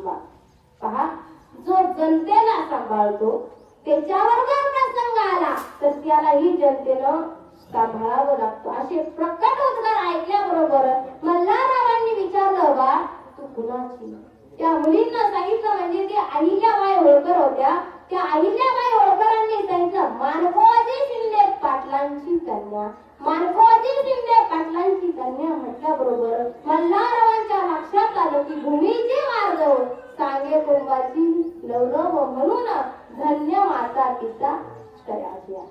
थांबवा पहा जो जनतेला सांभाळतो त्याच्यावर जर प्रसंग आला तर त्यालाही जनतेनं सांभाळावं लागतं. असे प्रकट उद्गार ऐकल्याबरोबर मल्हाररावांनी विचारलं बा तू कुणाची? त्या मुलींना सांगितलं म्हणजे ते अहिल्याबाई होळकर होत्या. त्या अहिल्याबाई होळकरांनी सांगितलं मानकोजी शिंदे पाटलांची कन्या. मानकोजी शिंदे पाटलांची कन्या म्हटल्याबरोबर मल्हाररावांच्या लक्षात आलं की भूमी कुटुंबाची कुंभाची म्हणून धन्य माता पिता तयाच्या